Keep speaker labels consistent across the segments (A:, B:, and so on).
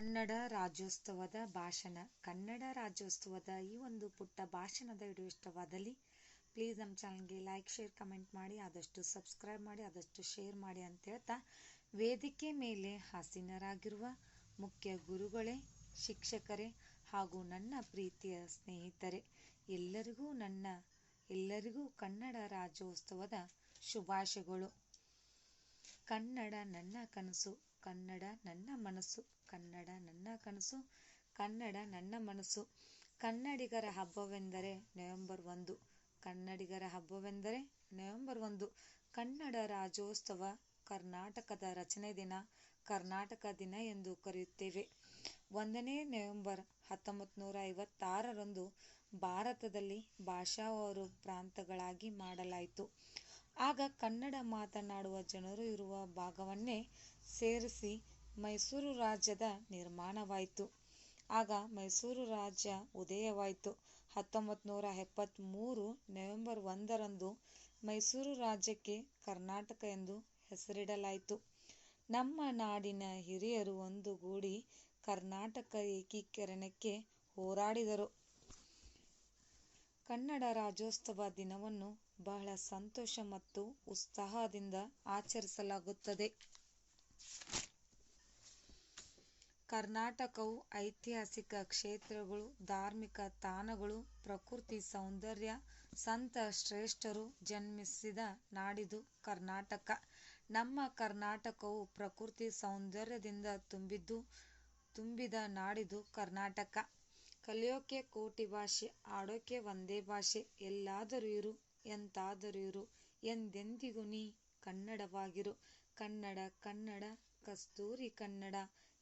A: ಕನ್ನಡ ರಾಜ್ಯೋತ್ಸವದ ಭಾಷಣ. ಕನ್ನಡ ರಾಜ್ಯೋತ್ಸವದ ಈ ಒಂದು ಪುಟ್ಟ ಭಾಷಣದ ವಿಡಿಯೋ ಇಷ್ಟವಾದಲ್ಲಿ ಪ್ಲೀಸ್ ನಮ್ಮ ಚಾನಲ್ಗೆ ಲೈಕ್ ಶೇರ್ ಕಮೆಂಟ್ ಮಾಡಿ, ಆದಷ್ಟು ಸಬ್ಸ್ಕ್ರೈಬ್ ಮಾಡಿ, ಆದಷ್ಟು ಶೇರ್ ಮಾಡಿ ಅಂತ ಹೇಳ್ತಾ ವೇದಿಕೆ ಮೇಲೆ ಆಸೀನರಾಗಿರುವ ಮುಖ್ಯ ಗುರುಗಳೇ, ಶಿಕ್ಷಕರೇ ಹಾಗೂ ನನ್ನ ಪ್ರೀತಿಯ ಸ್ನೇಹಿತರೆ, ಎಲ್ಲರಿಗೂ ನನ್ನ, ಎಲ್ಲರಿಗೂ ಕನ್ನಡ ರಾಜ್ಯೋತ್ಸವದ ಶುಭಾಶಯಗಳು. ಕನ್ನಡ ನನ್ನ ಕನಸು, ಕನ್ನಡ ನನ್ನ ಮನಸ್ಸು, ಕನ್ನಡ ನನ್ನ ಕನಸು, ಕನ್ನಡ ನನ್ನ ಮನಸ್ಸು. ಕನ್ನಡಿಗರ ಹಬ್ಬವೆಂದರೆ ನವೆಂಬರ್ ಒಂದು. ಕನ್ನಡಿಗರ ಹಬ್ಬವೆಂದರೆ ನವೆಂಬರ್ ಒಂದು. ಕನ್ನಡ ರಾಜ್ಯೋತ್ಸವ, ಕರ್ನಾಟಕದ ರಚನೆ ದಿನ, ಕರ್ನಾಟಕ ದಿನ ಎಂದು ಕರೆಯುತ್ತೇವೆ. ಒಂದನೇ ನವೆಂಬರ್ ಹತ್ತೊಂಬತ್ತು ನೂರ ಐವತ್ತಾರರಂದು ಭಾರತದಲ್ಲಿ ಭಾಷಾವಾರು ಪ್ರಾಂತಗಳಾಗಿ ಮಾಡಲಾಯಿತು. ಆಗ ಕನ್ನಡ ಮಾತನಾಡುವ ಜನರು ಇರುವ ಭಾಗವನ್ನೇ ಸೇರಿಸಿ ಮೈಸೂರು ರಾಜ್ಯದ ನಿರ್ಮಾಣವಾಯಿತು. ಆಗ ಮೈಸೂರು ರಾಜ್ಯ ಉದಯವಾಯಿತು. ಹತ್ತೊಂಬತ್ತು ನೂರ ಎಪ್ಪತ್ತ್ಮೂರು ನವೆಂಬರ್ ಒಂದರಂದು ಮೈಸೂರು ರಾಜ್ಯಕ್ಕೆ ಕರ್ನಾಟಕ ಎಂದು ಹೆಸರಿಡಲಾಯಿತು. ನಮ್ಮ ನಾಡಿನ ಹಿರಿಯರು ಒಂದುಗೂಡಿ ಕರ್ನಾಟಕ ಏಕೀಕರಣಕ್ಕೆ ಹೋರಾಡಿದರು. ಕನ್ನಡ ರಾಜ್ಯೋತ್ಸವ ದಿನವನ್ನು ಬಹಳ ಸಂತೋಷ ಮತ್ತು ಉತ್ಸಾಹದಿಂದ ಆಚರಿಸಲಾಗುತ್ತದೆ. ಕರ್ನಾಟಕವು ಐತಿಹಾಸಿಕ ಕ್ಷೇತ್ರಗಳು, ಧಾರ್ಮಿಕ ತಾಣಗಳು, ಪ್ರಕೃತಿ ಸೌಂದರ್ಯ ಸಂತ ಶ್ರೇಷ್ಠರು ಜನ್ಮಿಸಿದ ನಾಡಿದು ಕರ್ನಾಟಕ. ನಮ್ಮ ಕರ್ನಾಟಕವು ಪ್ರಕೃತಿ ಸೌಂದರ್ಯದಿಂದ ತುಂಬಿದ್ದು, ತುಂಬಿದ ನಾಡಿದು ಕರ್ನಾಟಕ. ಕಲಿಯೋಕೆ ಕೋಟಿ ಭಾಷೆ, ಆಡೋಕೆ ಒಂದೇ ಭಾಷೆ, ಎಲ್ಲಾದರೂ ಇರು, ಎಂತಾದರೂ ಇರು, ಎಂದೆಂದಿಗೂ ನೀ ಕನ್ನಡವಾಗಿರು. ಕನ್ನಡ ಕನ್ನಡ, ಕಸ್ತೂರಿ ಕನ್ನಡ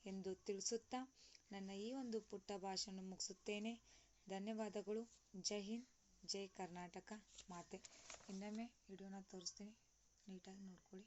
A: ಎಂದು ತಿಳಿಸುತ್ತಾ ನನ್ನ ಈ ಒಂದು ಪುಟ್ಟ ಭಾಷಣ ಮುಗಿಸುತ್ತೇನೆ. ಧನ್ಯವಾದಗಳು. ಜೈ ಹಿಂದ್, ಜೈ ಕರ್ನಾಟಕ ಮಾತೆ. ಇನ್ನೊಮ್ಮೆ ವಿಡಿಯೋನ ತೋರಿಸ್ತೀನಿ. ನೀಟಾಗಿ ನೋಡ್ಕೊಳ್ಳಿ.